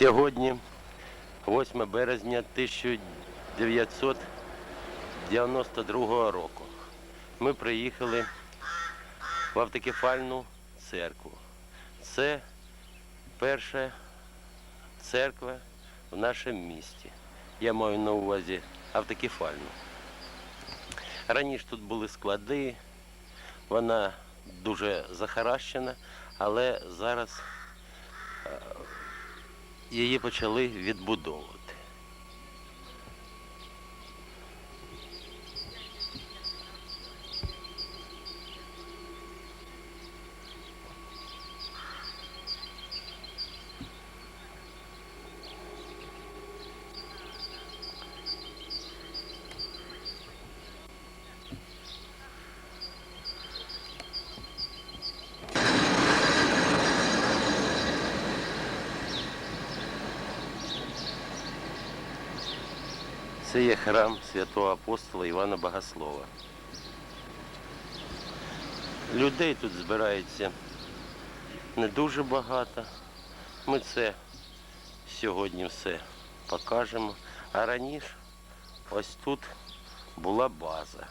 Сьогодні, 8 березня 1992 року, ми приїхали в автокефальну церкву. Це перша церква в нашому місті. Я маю на увазі автокефальну. Раніше тут були склади, вона дуже захаращена, але зараз її почали відбудовувати. Це є храм святого апостола Івана Богослова. Людей тут збирається не дуже багато. Ми це сьогодні все покажемо. А раніше ось тут була база.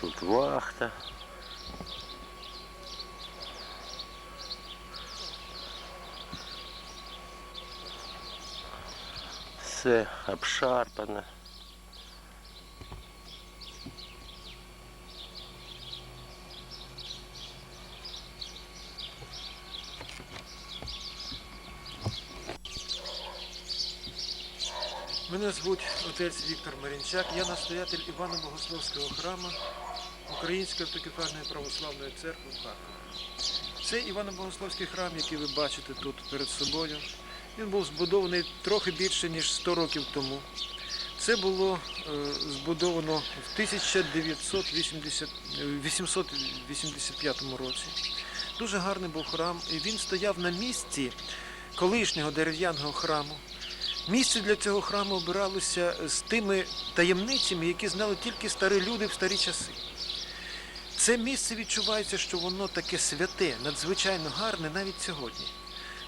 Тут вахта. Все обшарпане. Мене звуть отець Віктор Марінчак, я настоятель Івана Богословського храму Української автокефальної православної церкви в Харкові. Це Івано-Богословський храм, який ви бачите тут перед собою. Він був збудований трохи більше, ніж 100 років тому. Це було е, збудовано в 1980, е, 885 році. Дуже гарний був храм, і він стояв на місці колишнього дерев'яного храму. Місце для цього храму обиралося з тими таємницями, які знали тільки старі люди в старі часи. Це місце відчувається, що воно таке святе, надзвичайно гарне навіть сьогодні.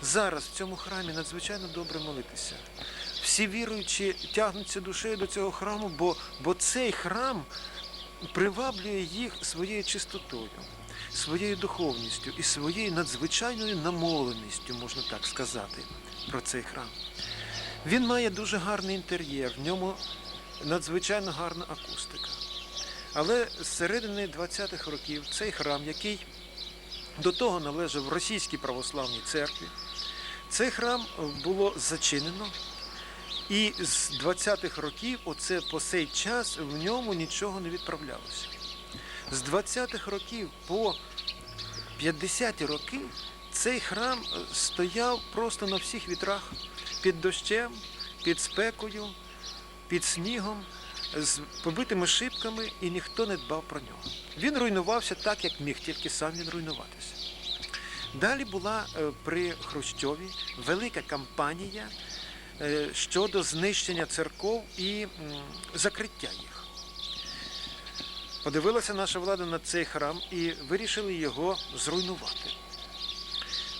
Зараз в цьому храмі надзвичайно добре молитися. Всі віруючі тягнуться душею до цього храму, бо, бо цей храм приваблює їх своєю чистотою, своєю духовністю і своєю надзвичайною намоленістю, можна так сказати, про цей храм. Він має дуже гарний інтер'єр, в ньому надзвичайно гарна акустика. Але з середини 20-х років цей храм, який до того належав Російській православній церкві, цей храм було зачинено. І з 20-х років, оце по цей час, в ньому нічого не відправлялося. З 20-х років по 50-ті роки цей храм е, стояв просто на всіх вітрах під дощем, під спекою, під снігом, з побитими шибками, і ніхто не дбав про нього. Він руйнувався так, як міг, тільки сам він руйнуватися. Далі була е, при Хрущові велика кампанія е, щодо знищення церков і закриття їх. Подивилася наша влада на цей храм і вирішили його зруйнувати.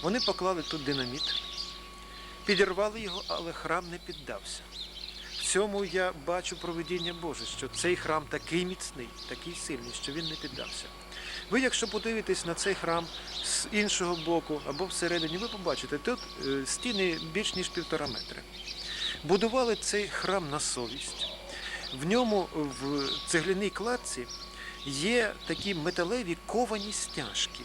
Вони поклали тут динаміт, підірвали його, але храм не піддався. В цьому я бачу проведіння Боже, що цей храм такий міцний, такий сильний, що він не піддався. Ви, якщо подивитесь на цей храм з іншого боку або всередині, ви побачите, тут е, стіни більш ніж півтора метри. Будували цей храм на совість. В ньому в цегляній кладці є такі металеві ковані стяжки.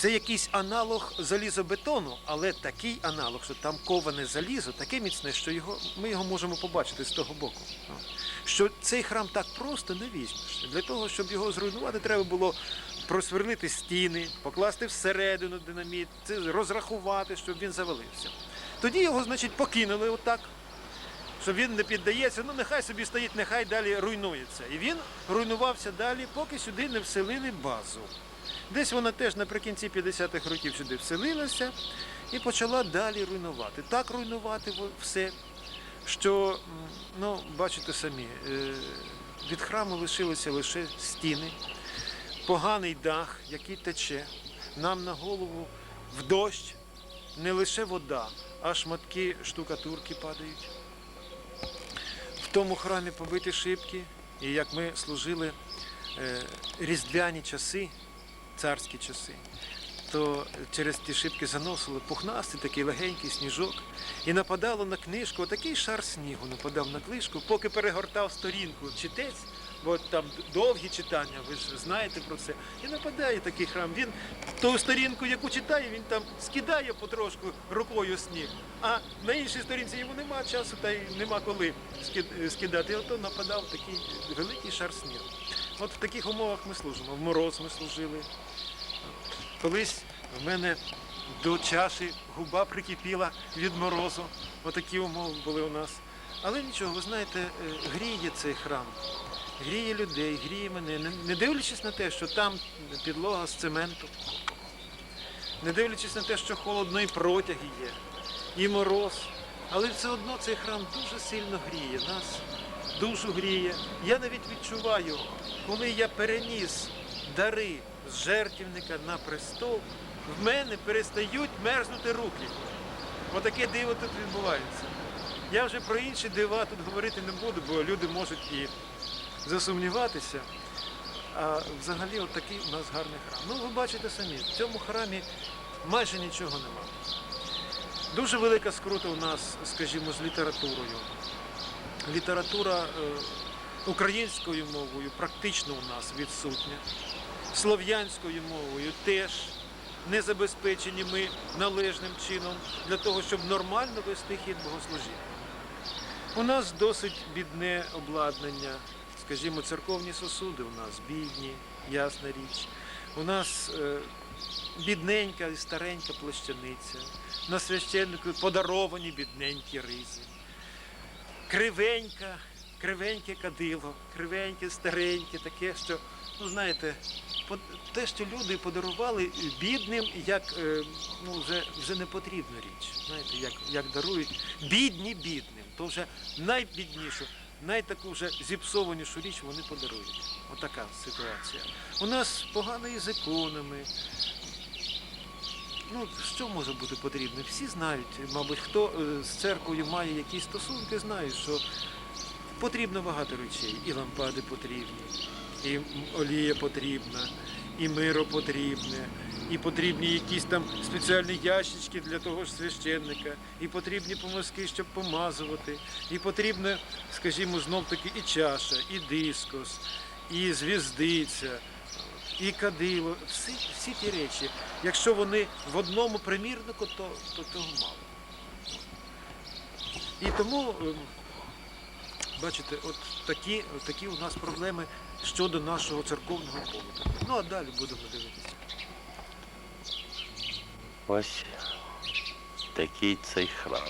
Це якийсь аналог залізобетону, але такий аналог, що там коване залізо, таке міцне, що його, ми його можемо побачити з того боку. Що цей храм так просто не візьмеш. Для того, щоб його зруйнувати, треба було просверлити стіни, покласти всередину динаміт, розрахувати, щоб він завалився. Тоді його, значить, покинули отак, що він не піддається, ну нехай собі стоїть, нехай далі руйнується. І він руйнувався далі, поки сюди не вселили базу. Десь вона теж наприкінці 50-х років сюди вселилася і почала далі руйнувати. Так руйнувати все, що, ну, бачите самі, е, від храму лишилися лише стіни, поганий дах, який тече. Нам на голову в дощ не лише вода, а шматки штукатурки падають. В тому храмі побиті шибки, і як ми служили е, різдвяні часи, царські часи, то через ті шибки заносили пухнастий такий легенький сніжок і нападало на книжку, отакий шар снігу нападав на книжку, поки перегортав сторінку читець, бо там довгі читання, ви ж знаєте про це. І нападає такий храм. Він ту сторінку, яку читає, він там скидає потрошку рукою сніг, а на іншій сторінці йому нема часу та й нема коли скидати. І ото нападав такий великий шар снігу. От в таких умовах ми служимо. В мороз ми служили. Колись в мене до чаші губа прикипіла від морозу. Отакі умови були у нас. Але нічого, ви знаєте, е, гріє цей храм, гріє людей, гріє мене, не- дивлячись на те, що там підлога з цементу, не дивлячись на те, що холодно і протяги є, і мороз. Але все одно цей храм дуже сильно гріє, нас душу гріє. Я навіть відчуваю, коли я переніс дари з жертівника на престол, в мене перестають мерзнути руки. Отаке диво тут відбувається. Я вже про інші дива тут говорити не буду, бо люди можуть і засумніватися. А взагалі от такий у нас гарний храм. Ну, ви бачите самі, в цьому храмі майже нічого нема. Дуже велика скрута у нас, скажімо, з літературою. Література е, українською мовою практично у нас відсутня. Слов'янською мовою теж не забезпечені ми належним чином для того, щоб нормально вести хід богослужіння. У нас досить бідне обладнання, скажімо, церковні сосуди у нас бідні, ясна річ. У нас е, бідненька і старенька плащаниця, на священнику подаровані бідненькі ризи. Кривенька, кривеньке кадило, кривеньке, стареньке, таке, що, ну знаєте, те, що люди подарували бідним, як е, ну, вже, вже не потрібна річ. Знаєте, як, як дарують бідні бідним, то вже найбіднішу, найтаку вже зіпсованішу річ вони подарують. Отака ситуація. У нас погано із іконами. Ну, що може бути потрібно? Всі знають, мабуть, хто е, з церквою має якісь стосунки, знає, що потрібно багато речей. І лампади потрібні, і олія потрібна, і миро потрібне, і потрібні якісь там спеціальні ящички для того ж священника, і потрібні помазки, щоб помазувати, і потрібно, скажімо, знов таки і чаша, і дискос, і звіздиця, і кадило, всі, всі ті речі. Якщо вони в одному примірнику, то, то того мало. І тому, ем, бачите, от такі, такі у нас проблеми щодо нашого церковного побуту. Ну а далі будемо дивитися. Ось такий цей храм.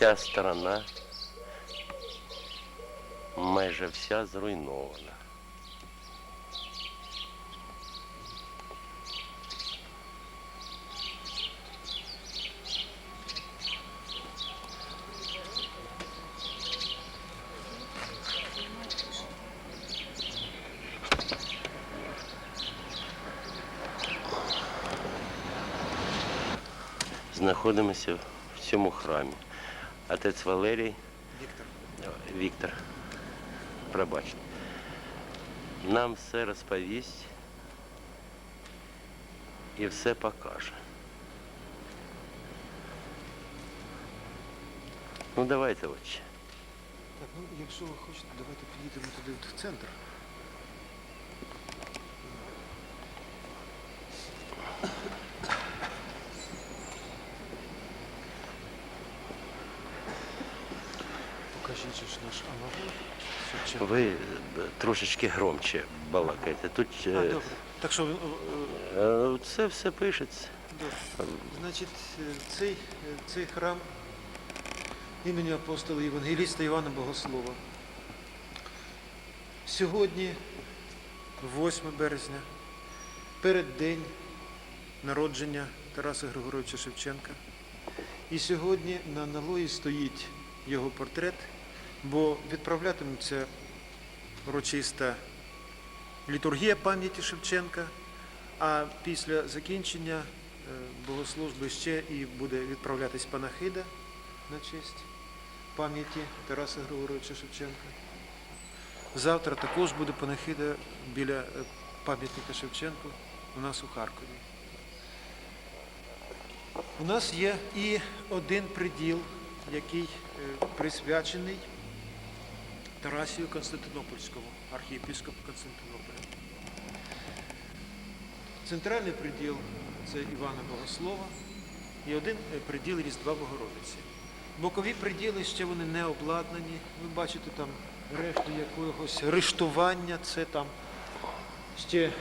Ця сторона майже вся зруйнована. Знаходимося в цьому храмі. Отець Валерій Віктор. Віктор, пробачте. Нам все розповість і все покаже. Ну давайте отче. Так, ну якщо ви хочете, давайте підійдемо туди в центр. Покажіть же ж наш амагор. Що чи- Ви е, трошечки громче балакайте. Тут А, е, добре. Так що, е, е, це все пишеться. добре. Значить, цей, цей храм імені апостола Євангеліста Івана Богослова Сьогодні, 8 березня, переддень народження Тараса Григоровича Шевченка. І сьогодні на налої стоїть його портрет, бо відправлятиметься урочиста літургія пам'яті Шевченка, а після закінчення е, богослужби ще і буде відправлятись панахида на честь пам'яті Тараса Григоровича Шевченка. Завтра також буде панахида біля е, пам'ятника Шевченку у нас у Харкові. У нас є і один приділ, який е, присвячений Тарасію Константинопольському, архієпископу Константинополя. Центральний приділ це Івана Богослова і один е, приділ Різдва Богородиці. Бокові приділи ще вони не обладнані. Ви бачите там решту якогось рештування, це там ще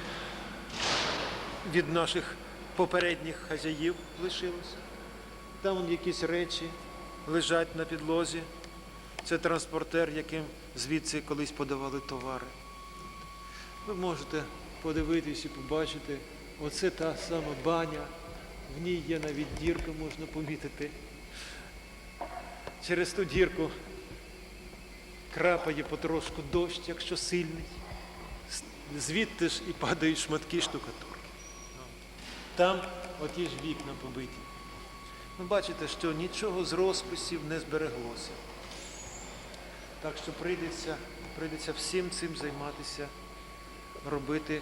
від наших попередніх хазяїв лишилося. Там якісь речі лежать на підлозі. Це транспортер, яким звідси колись подавали товари. Ви можете подивитись і побачити, оце та сама баня. В ній є навіть дірка, можна помітити. Через ту дірку крапає потрошку дощ, якщо сильний. Звідти ж і падають шматки штукатурки. Там оті ж вікна побиті. Ви бачите, що нічого з розписів не збереглося. Так що прийдеться, прийдеться всім цим займатися, робити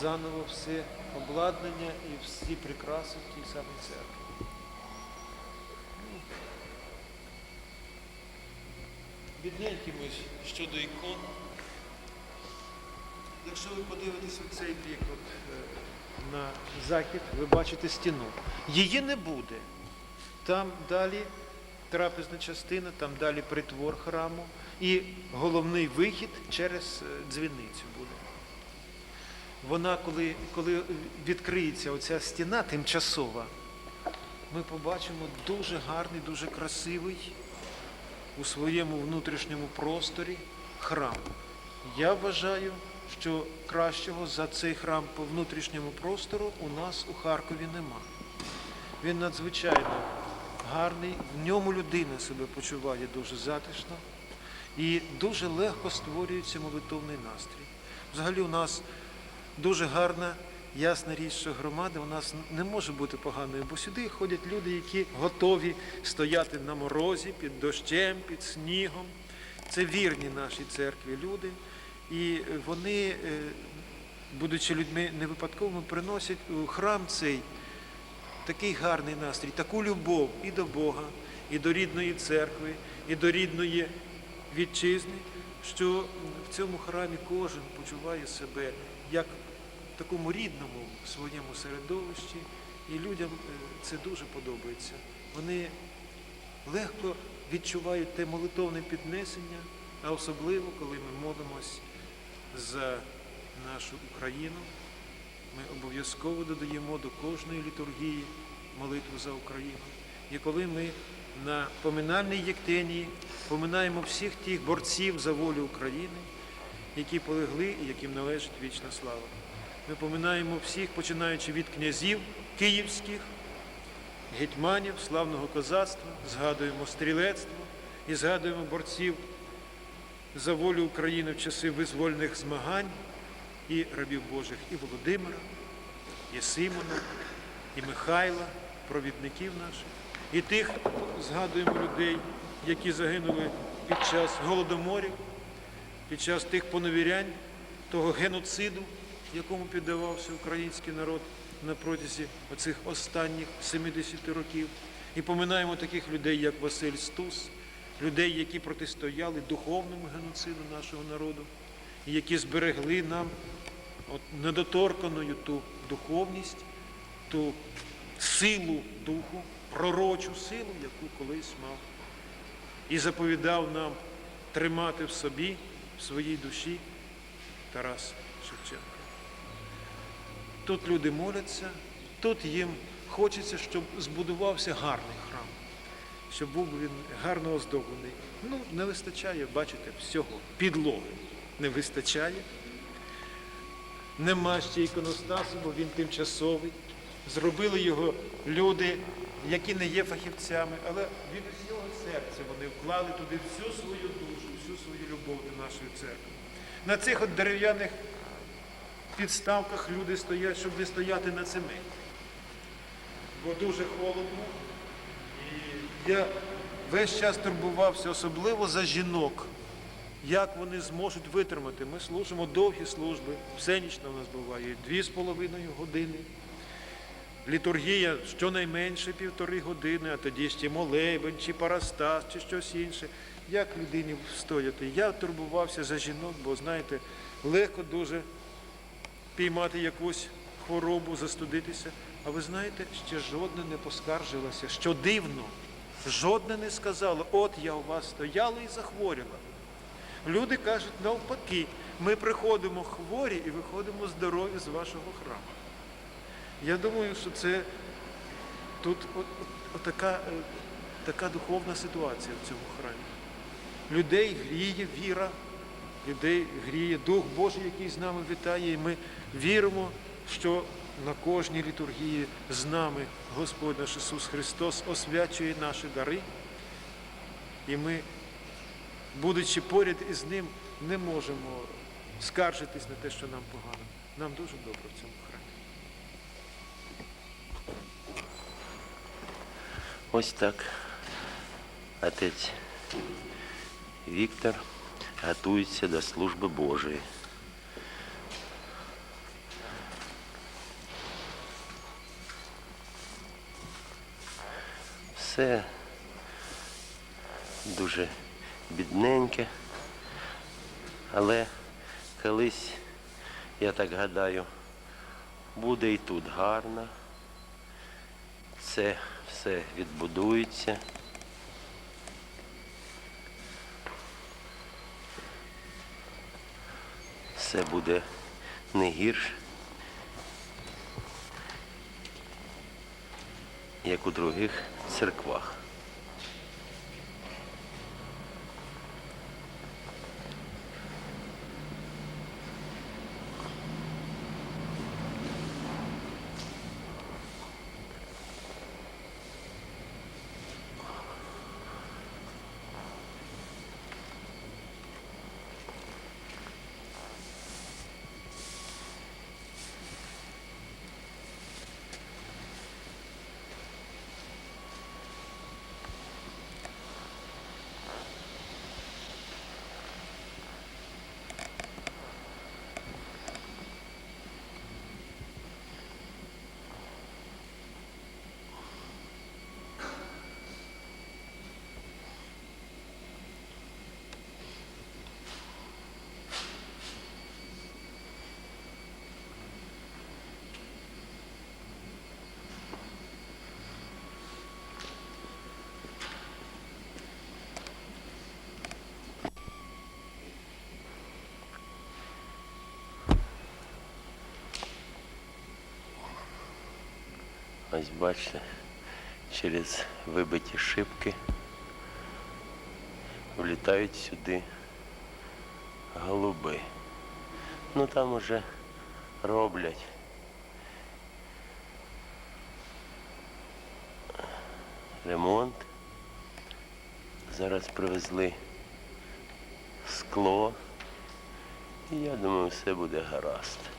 заново все обладнання і всі прикраси в тій самій церкві. Ну, Бідненькими щодо ікон. Якщо ви подивитесь в цей бік от, на захід, ви бачите стіну. Її не буде. Там далі трапезна частина, там далі притвор храму і головний вихід через е, дзвіницю буде. Вона, коли, коли відкриється оця стіна тимчасова, ми побачимо дуже гарний, дуже красивий у своєму внутрішньому просторі храм. Я вважаю, що кращого за цей храм по внутрішньому простору у нас у Харкові нема. Він надзвичайно гарний, в ньому людина себе почуває дуже затишно і дуже легко створюється молитовний настрій. Взагалі у нас дуже гарна, ясна річ, що громада у нас не може бути поганою, бо сюди ходять люди, які готові стояти на морозі, під дощем, під снігом. Це вірні нашій церкві люди. І вони, е, будучи людьми не випадковими, приносять у храм цей такий гарний настрій, таку любов і до Бога, і до рідної церкви, і до рідної вітчизни, що в цьому храмі кожен почуває себе як в такому рідному своєму середовищі, і людям е, це дуже подобається. Вони легко відчувають те молитовне піднесення, а особливо, коли ми молимось за нашу Україну. Ми обов'язково додаємо до кожної літургії молитву за Україну. І коли ми на поминальній єктенії поминаємо всіх тих борців за волю України, які полегли і яким належить вічна слава. Ми поминаємо всіх, починаючи від князів київських, гетьманів, славного козацтва, згадуємо стрілецтво і згадуємо борців за волю України в часи визвольних змагань і рабів Божих, і Володимира, і Симона, і Михайла, провідників наших, і тих згадуємо людей, які загинули під час голодоморів, під час тих поневірянь, того геноциду, якому піддавався український народ на протязі оцих останніх 70 років. І поминаємо таких людей, як Василь Стус, людей, які протистояли духовному геноциду нашого народу, і які зберегли нам от недоторканою ту духовність, ту силу духу, пророчу силу, яку колись мав. І заповідав нам тримати в собі, в своїй душі Тарас Шевченко. Тут люди моляться, тут їм хочеться, щоб збудувався гарний храм, щоб був він гарно оздоблений. Ну, не вистачає, бачите, всього, підлоги. не вистачає. Нема ще іконостасу, бо він тимчасовий. Зробили його люди, які не є фахівцями, але від усього серця вони вклали туди всю свою душу, всю свою любов до нашої церкви. На цих от дерев'яних підставках люди стоять, щоб не стояти на цементі. Бо дуже холодно. І я весь час турбувався, особливо за жінок. Як вони зможуть витримати? Ми служимо довгі служби. Всенічно у нас буває дві з половиною години. Літургія щонайменше півтори години, а тоді ще молебень, чи парастас, чи щось інше. Як людині встояти? Я турбувався за жінок, бо знаєте, легко дуже піймати якусь хворобу, застудитися. А ви знаєте, ще жодна не поскаржилася, що дивно, жодна не сказала, от я у вас стояла і захворіла. Люди кажуть, навпаки, ми приходимо хворі і виходимо здорові з вашого храму. Я думаю, що це тут така, е, така духовна ситуація в цьому храмі. Людей гріє віра, людей гріє Дух Божий, який з нами вітає, і ми віримо, що на кожній літургії з нами Господь наш Ісус Христос освячує наші дари, і ми, будучи поряд із Ним, не можемо скаржитись на те, що нам погано. Нам дуже добре в цьому храмі. Ось так отець Віктор готується до служби Божої. Все дуже бідненьке, але колись, я так гадаю, буде і тут гарно це все відбудується. Все буде не гірше, як у других церквах. Ось бачите, через вибиті шибки влітають сюди голуби. Ну там уже роблять. Ремонт. Зараз привезли скло. І я думаю, все буде гаразд.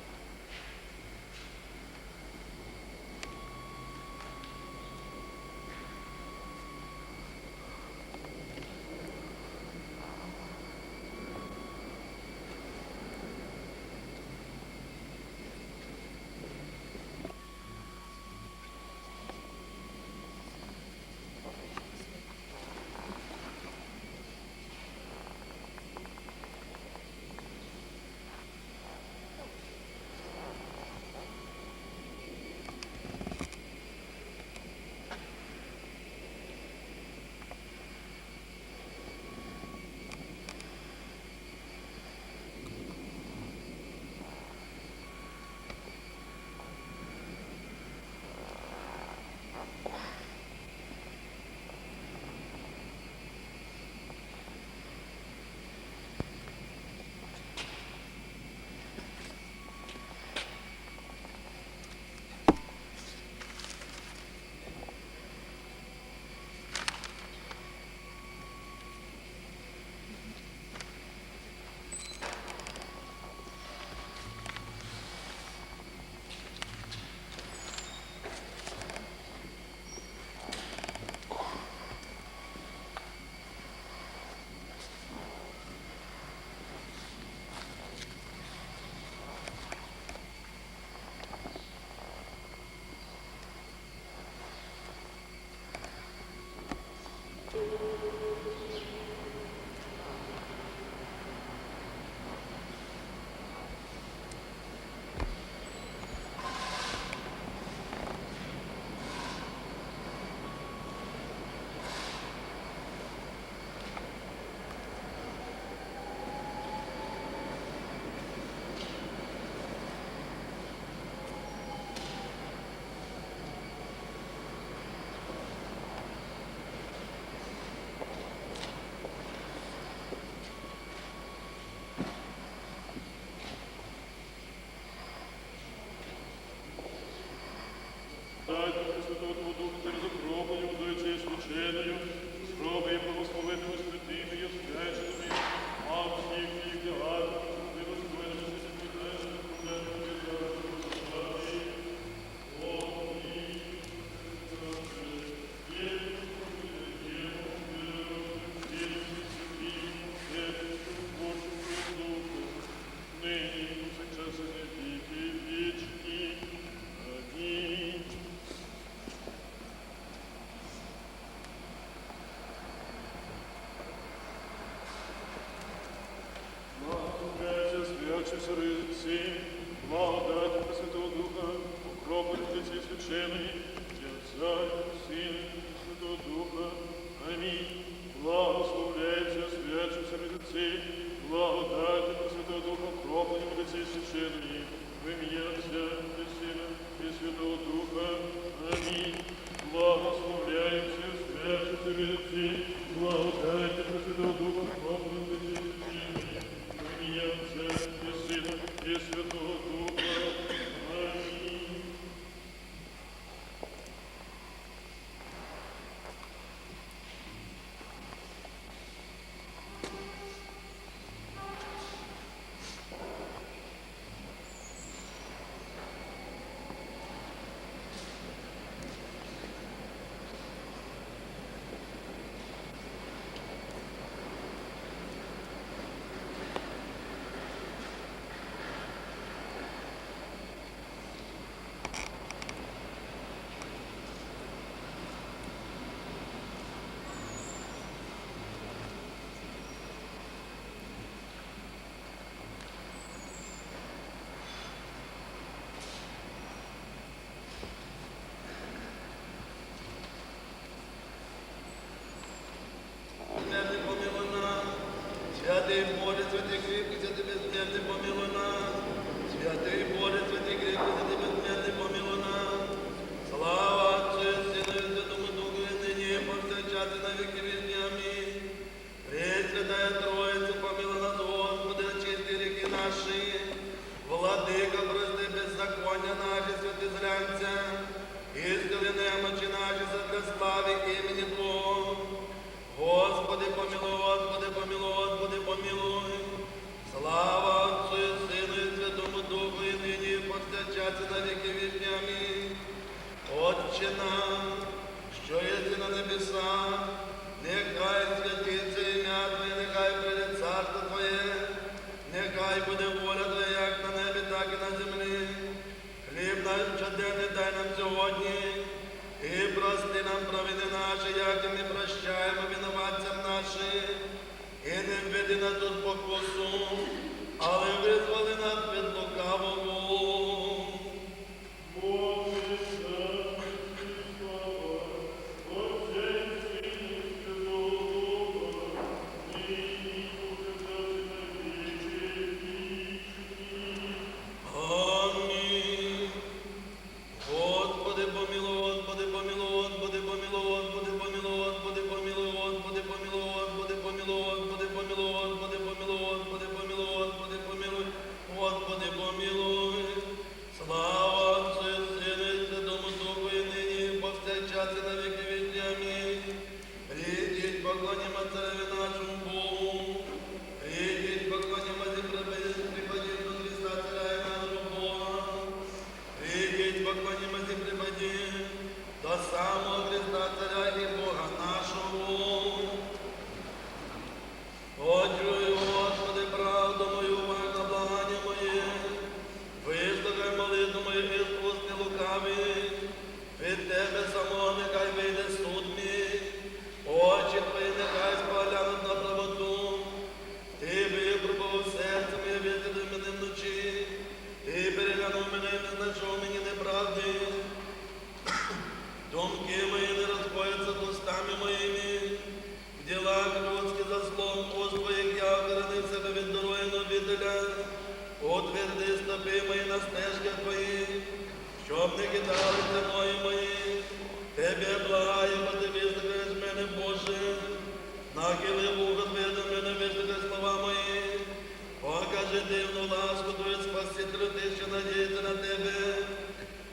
Thank you.